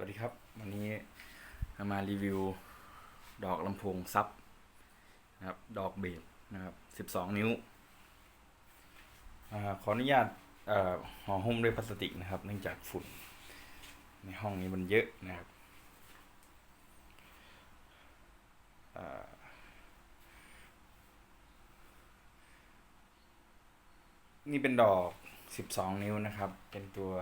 วัสดีครับ วันนี้มารีวิว ดอกลำโพงซับนะครับ ดอกเบสนะครับ 12 นิ้วอขออนุญาตห่อหุ้มด้วยพลาสติกนะครับ เนื่องจากฝุ่น ในห้องนี้มันเยอะนะครับนี่เป็นดอก 12 นิ้วนะครับ เป็นตัว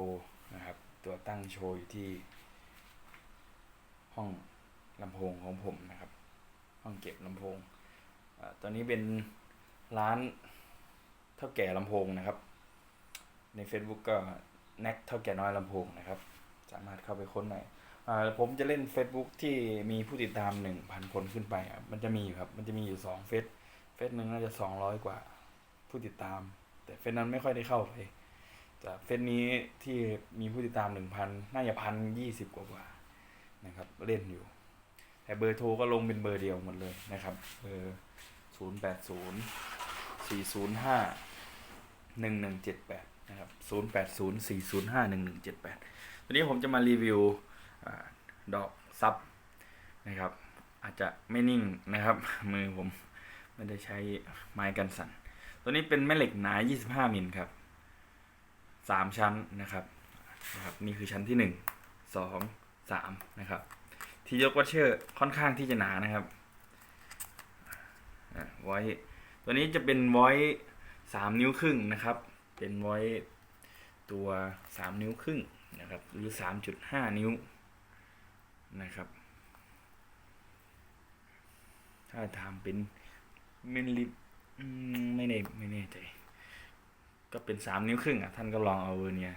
ว์นะครับ ตัวตั้งโชว์อยู่ที่ ห้องลำโพงของผมนะครับ ห้องเก็บลำโพงอตอนนี้เป็นร้านเท่าแก่ลำโพงนะครับ ใน Facebook ก็แน็กเท่าแก่น้อยลำโพงนะครับ สามารถเข้าไปค้นได้ผมจะเล่น Facebook ที่มีผู้ติดตามหนึ่งพันคนขึ้นไป มันจะมีอยู่ครับ มันจะมีอยู่สองเฟซ เฟซหนึ่งน่าจะสองร้อยกว่าผู้ติดตาม แต่เฟซนั้นไม่ค่อยได้เข้าไป จากเฟซนี้ที่มีผู้ติดตามหนึ่งพันน่าจะพันยี่สิบกว่านะครับ เล่นอยู่ แต่เบอร์โทรก็ลงเป็นเบอร์เดียวหมดเลยนะครับเบอร์ศูนย์แปดศูนย์สี่ศูนย์ห้าหนึ่งหนึ่งเจ็ดแปดนะครับศูนย์แปดศูนย์สี่ศูนย์ห้าหนึ่งหนึ่งเจ็ดแปดวันนี้ผมจะมารีวิวอดอกซับนะครับ อาจจะไม่นิ่งนะครับ มือผมไม่ได้ใช้ไม้กันสั่น ตัวนี้เป็นแม่เหล็กหนา 25 มิลครับ สามชั้นนะครับนะครับ นี่คือชั้นที่หนึ่งสองสามนะครับ ที่ยกวัชเชอร์ค่อนข้างที่จะหนานะครับอะไว้ตัวนี้จะเป็นไว้สามนิ้วครึ่งนะครับ เป็นไว้ตัวสามนิ้วครึ่งนะครับ หรือสามจุดห้านิ้วนะครับ ถ้าทำเป็นมิลลิไม่แน่ไม่แน่ใจ ก็เป็นสามนิ้วครึ่งอะท่านก็ลองเอาเวอร์เนีย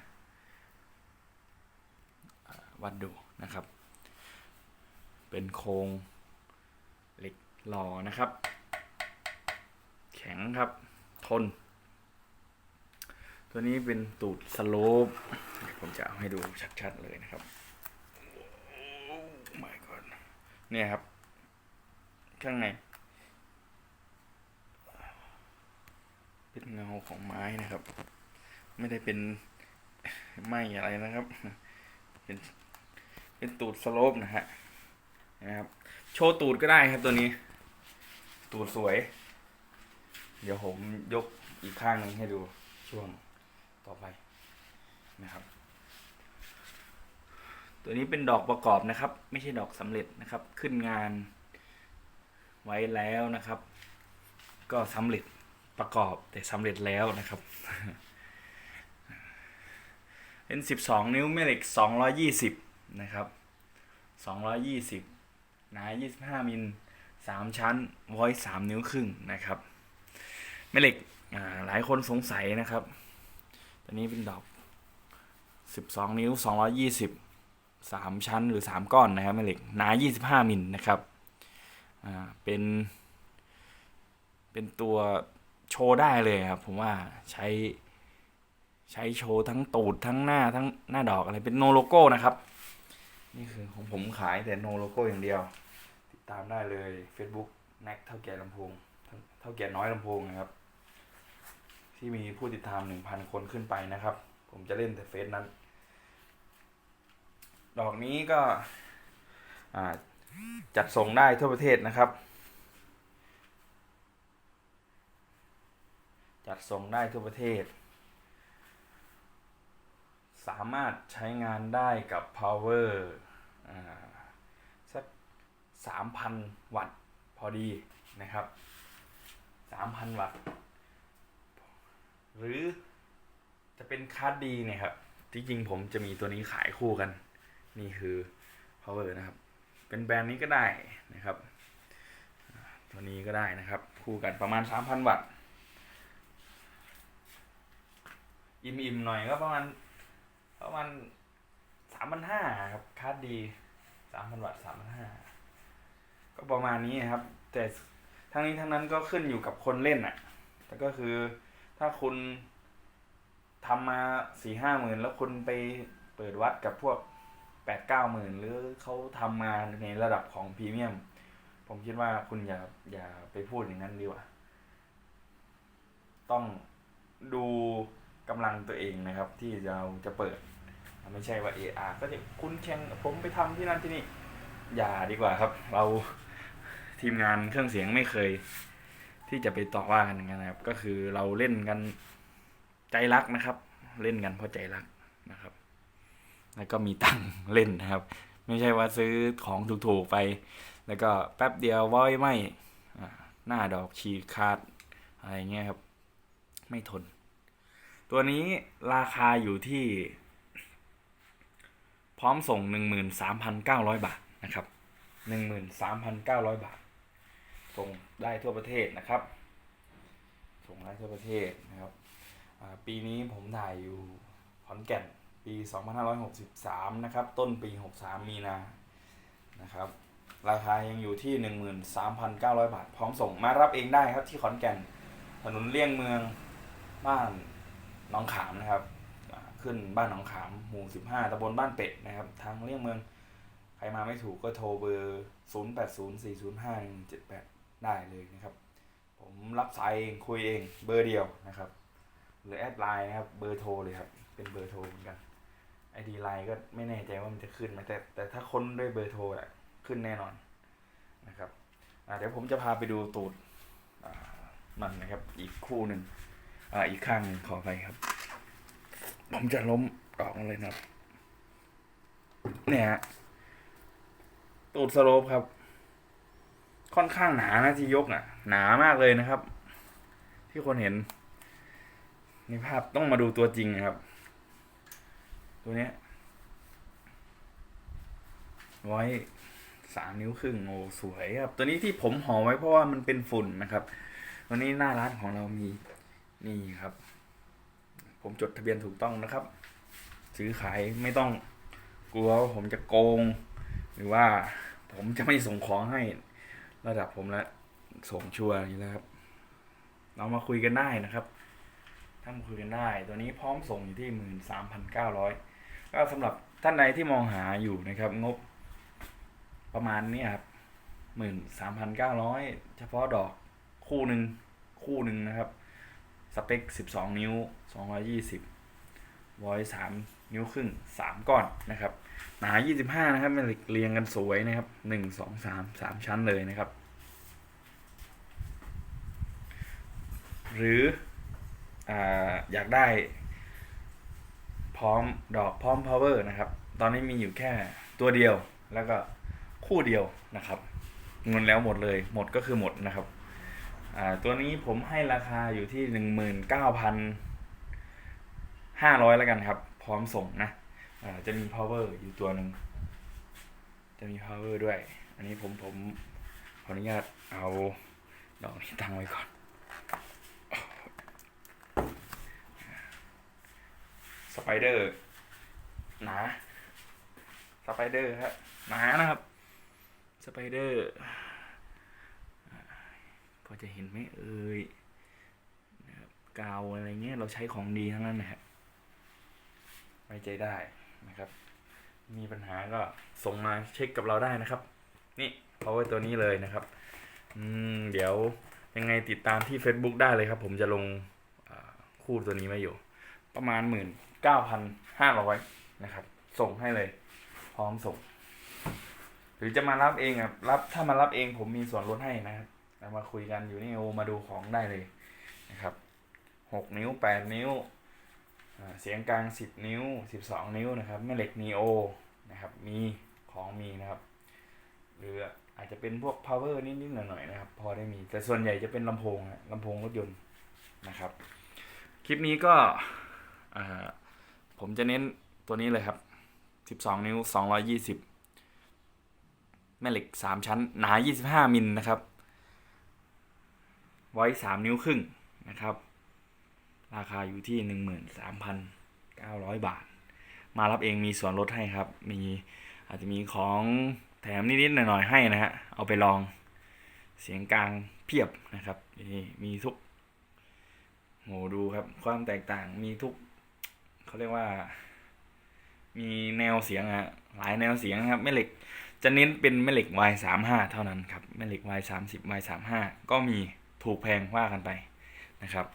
วัดดูนะครับ เป็นโครงเหล็กหล่อนะครับ แข็งครับ ทน ตัวนี้เป็นตูดสโลปผมจะเอาให้ดูชัดๆเลยนะครับโอ้ my god เนี่ยครับ ข้างใน เป็นเงาของไม้นะครับ ไม่ได้เป็นไหมอะไรนะครับ เป็นเป็นตูดสโลปนะฮะนะครับ โชว์ตูดก็ได้ครับตัวนี้ ตูดสวย เดี๋ยวผมยกอีกข้างหนึงให้ดูช่วงต่อไปนะครับ ตัวนี้เป็นดอกประกอบนะครับ ไม่ใช่ดอกสำเร็จนะครับ ขึ้นงานไว้แล้วนะครับ ก็สำเร็จ ประกอบแต่สำเร็จแล้วนะครับ เป็น 12 นิ้วแม่เหล็ก 220 นะครับ 220 หนา 25 มิล 3 ชั้นไว้3นิ้วครึ่งนะครับ แม่เหล็กหลายคนสงสัยนะครับ ตัวนี้เป็นดอก 12 นิ้ว 220 3 ชั้นหรือ 3 ก้อนนะครับแม่เหล็กหนา 25 มิลนะครับ เป็น เป็นตัว โชว์ได้เลยครับ ผมว่าใช้ใช้โชว์ทั้งตูดทั้งหน้าทั้งหน้าดอกอะไรเป็นโนโลโก้นะครับ นี่คือของผมขายแต่โนโลโก้อย่างเดียว ติดตามได้เลย Facebook แน็กเท่าแก่ลำโพงเท่าแก่น้อยลำโพงนะครับ ที่มีผู้ติดตามหนึ่งพันคนขึ้นไปนะครับ ผมจะเล่นแต่เฟซนั้น ดอกนี้ก็จัดส่งได้ทั่วประเทศนะครับ จัดส่งได้ทั่วประเทศ สามารถใช้งานได้กับ power อ่าสักสามพันวัตต์พอดีนะครับสามพันวัตต์ หรือจะเป็นคาร์ดดีเนี่ยครับ ที่จริงผมจะมีตัวนี้ขายคู่กัน นี่คือ power นะครับ เป็นแบรนด์นี้ก็ได้นะครับ ตัวนี้ก็ได้นะครับ คู่กันประมาณ 3,000 วัตต์ อิ่มๆหน่อยก็ประมาณประมาณสามพันห้าครับคาร์ดดีสามพันวัตต์สามพันห้าก็ประมาณนี้ครับ แต่ทั้งนี้ทั้งนั้นก็ขึ้นอยู่กับคนเล่นอะแต่ก็คือถ้าคุณทำมาสี่ห้าหมื่นแล้วคุณไปเปิดวัดกับพวกแปดเก้าหมื่นหรือเขาทำมาในระดับของพรีเมียม ผมคิดว่าคุณอย่าอย่าไปพูดอย่างนั้นดีกว่า ต้องดู กำลังตัวเองนะครับ ที่เราจะเปิด ไม่ใช่ว่า AR ก็จะคุณแข่งผมไปทำที่นั่นที่นี่อย่าดีกว่าครับ เราทีมงานเครื่องเสียงไม่เคย ที่จะไปต่อว่ากันนะครับ ก็คือเราเล่นกันใจรักนะครับ เล่นกันเพราะใจรักนะครับ แล้วก็มีตังค์เล่นนะครับ ไม่ใช่ว่าซื้อของถูกๆไป แล้วก็แป๊บเดียวว้อยไม่หน้าดอกฉีกขาดอะไรเงี้ยครับ ไม่ทน ตัวนี้ราคาอยู่ที่ พร้อมส่ง 13,900 บาทนะครับ 13,900 บาท ส่งได้ทั่วประเทศนะครับ ส่งได้ทั่วประเทศนะครับปีนี้ผมถ่ายอยู่ขอนแก่นปี 2563 นะครับ ต้นปี 63 มีนานะครับ ราคายังอยู่ที่ 13,900 บาท พร้อมส่งมารับเองได้ครับที่ขอนแก่น ถนนเลี่ยงเมืองบ้าน น้องขามนะครับขึ้นบ้านหนองขามหมู่ 15ตำบลบ้านเป็ดนะครับ ทางเลี่ยงเมือง ใครมาไม่ถูกก็โทรเบอร์ 0804051178 ได้เลยนะครับ ผมรับสายเองคุยเองเบอร์เดียวนะครับ หรือแอดไลน์นะครับ เบอร์โทรเลยครับ เป็นเบอร์โทรเหมือนกันไอดีไลน์ก็ไม่แน่ใจว่ามันจะขึ้นไหมแต่แต่ถ้าค้นด้วยเบอร์โทรอะขึ้นแน่นอนนะครับเดี๋ยวผมจะพาไปดูตูดมันนะครับ อีกคู่หนึ่ง อ่าอีกข้างหนึ่งขอไปครับ ผมจะล้มออกเลยนะครับ เนี่ยฮะตูดสโลปครับ ค่อนข้างหนานะที่ยกอะ หนามากเลยนะครับ ที่คนเห็นในภาพต้องมาดูตัวจริงนะครับ ตัวเนี้ยไว้สามนิ้วครึ่งโอ้สวยครับ ตัวนี้ที่ผมห่อไว้เพราะว่ามันเป็นฝุ่นนะครับ วันนี้หน้าร้านของเรามี นี่ครับ ผมจดทะเบียนถูกต้องนะครับ ซื้อขายไม่ต้องกลัวผมจะโกง หรือว่าผมจะไม่ส่งของให้ ระดับผมแล้วส่งชัวร์อยู่แล้วครับ เรามาคุยกันได้นะครับถ้ามาคุยกันได้ ตัวนี้พร้อมส่งอยู่ที่หมื่นสามพันเก้าร้อยก็สำหรับท่านใดที่มองหาอยู่นะครับ งบประมาณนี้ครับหมื่นสามพันเก้าร้อยเฉพาะดอกคู่หนึ่งคู่หนึ่งนะครับ สเปคสิบสองนิ้วสองร้อยี่สิบวอยสามนิ้วครึ่งสามก้อนนะครับ หนายี่สิบห้านะครับมันเรียงกันสวยนะครับหนึ่งสองสามสามชั้นเลยนะครับ หรือออยากได้พร้อมดอกพร้อม power นะครับ ตอนนี้มีอยู่แค่ตัวเดียวแล้วก็คู่เดียวนะครับ เงินแล้วหมดเลย หมดก็คือหมดนะครับ อ่าตัวนี้ผมให้ราคาอยู่ที่หนึ่งหมื่นเก้าพันห้าร้อยแล้วกันครับ พร้อมส่งนะอ่าจะมี power อยู่ตัวหนึ่งจะมี power ด้วย อันนี้ผมผมขออนุญาตเอาดอกนี้ตั้งไว้ก่อนสไปเดอร์หนาสไปเดอร์ครับหนานะครับสไปเดอร์ อจะเห็นไหมเอ่ยนะครับกาวอะไรเงี้ยเราใช้ของดีทั้งนั้นนะครับไว้ใจได้นะครับ มีปัญหาก็ส่งมาเช็คกับเราได้นะครับ นี่เอาไว้ตัวนี้เลยนะครับ อืมเดี๋ยวยังไงติดตามที่ Facebook ได้เลยครับ ผมจะลงคู่ตัวนี้มาอยู่ ประมาณหมื่นเก้าพันห้าร้อยนะครับ ส่งให้เลย พร้อมส่ง หรือจะมารับเองอะรับถ้ามารับเองผมมีส่วนลดให้นะครับ เรามาคุยกันอยู่นี่โอมาดูของได้เลยนะครับหกนิ้วแปดนิ้วเสียงกลางสิบนิ้วสิบสองนิ้วนะครับแม่เหล็กนีโอนะครับมีของมีนะครับ หรืออาจจะเป็นพวก power นิดๆหน่อยๆนะครับ พอได้มี แต่ส่วนใหญ่จะเป็นลำโพงอะลำโพงรถยนต์นะครับ คลิปนี้ก็ผมจะเน้นตัวนี้เลยครับ 12 นิ้ว 220 แม่เหล็ก 3 ชั้น หนา 25 มิลนะครับ ไว้3นิ้วครึ่งนะครับ ราคาอยู่ที่13,900บาท มารับเองมีส่วนลดให้ครับ มีอาจจะมีของแถมนิดๆหน่อยๆให้นะฮะ เอาไปลองเสียงกลางเพียบนะครับนี่มีทุกโหดูครับ ความแตกต่างมีทุกเขาเรียกว่า มีแนวเสียงอะหลายแนวเสียงครับแม่เหล็กจะเน้นเป็นแม่เหล็ก Y สามห้าเท่านั้นครับแม่เหล็ก Y สามสิบ Y สามห้าก็มี ถูกแพงว่ากันไปนะครับ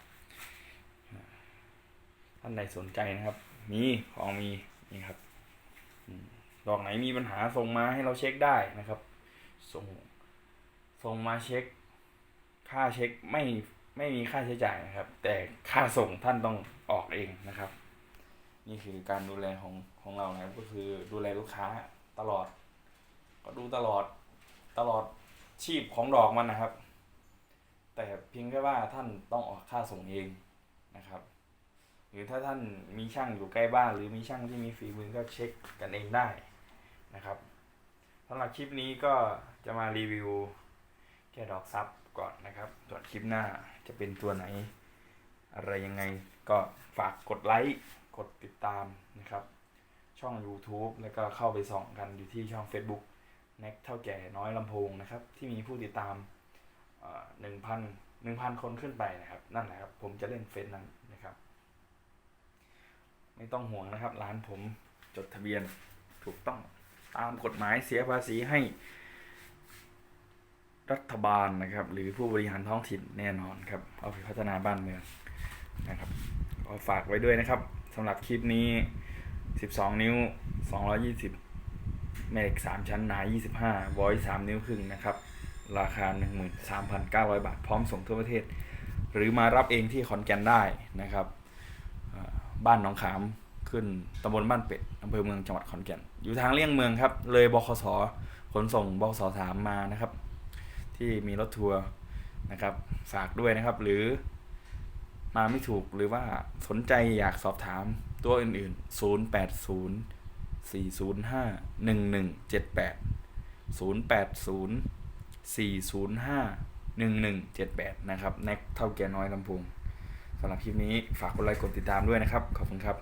ท่านใดสนใจนะครับ มีของมีนี่ครับดอกไหนมีปัญหาส่งมาให้เราเช็คได้นะครับ ส่งส่งมาเช็ค ค่าเช็คไม่ไม่มีค่าใช้จ่ายนะครับ แต่ค่าส่งท่านต้องออกเองนะครับ นี่คือการดูแลของของเรานะครับก็คือดูแลลูกค้าตลอด ก็ดูตลอดตลอดชีพของดอกมันนะครับ แต่เพียงแค่ว่าท่านต้องออกค่าส่งเองนะครับ หรือถ้าท่านมีช่างอยู่ใกล้บ้าน หรือมีช่างที่มีฝีมือก็เช็คกันเองได้นะครับสำหรับคลิปนี้ก็จะมารีวิวแค่ดอกซับก่อนนะครับ ส่วนคลิปหน้าจะเป็นตัวไหน อะไรยังไงก็ฝากกดไลค์กดติดตามนะครับ ช่อง YouTube แล้วก็เข้าไปส่องกันอยู่ที่ช่อง Facebook แน็กเท่าแก่น้อยลำโพงนะครับ ที่มีผู้ติดตาม หนึ่งพันหนึ่งพันคนขึ้นไปนะครับ นั่นแหละครับ ผมจะเล่นเฟซนั้นนะครับ ไม่ต้องห่วงนะครับ ร้านผมจดทะเบียนถูกต้องตามกฎหมายเสียภาษีให้ รัฐบาลนะครับ หรือผู้บริหารท้องถิ่นแน่นอนครับ เอาไปพัฒนาบ้านเมืองนะครับก็ฝากไว้ด้วยนะครับสำหรับคลิปนี้ 12 นิ้ว 220แม่เหล็ก3 ชั้นหนา25วอย3นิ้วครึ่งนะครับ ราคา 13,900 บาท พร้อมส่งทั่วประเทศ หรือมารับเองที่ขอนแก่นได้นะครับ บ้านหนองขามขึ้นตำบลบ้านเป็ดอำเภอเมืองจังหวัดขอนแก่น อยู่ทางเลี่ยงเมืองครับ เลยบคสขนส่งบคสสามมานะครับ ที่มีรถทัวร์นะครับ ฝากด้วยนะครับ หรือมาไม่ถูกหรือว่าสนใจอยากสอบถามตัวอื่น ๆ 080 405 1178 080 405 1178 นะครับแน็กเท่าแก่น้อยลำพูงสำหรับคลิปนี้ฝากกดไลค์กดติดตามด้วยนะครับ ขอบคุณครับ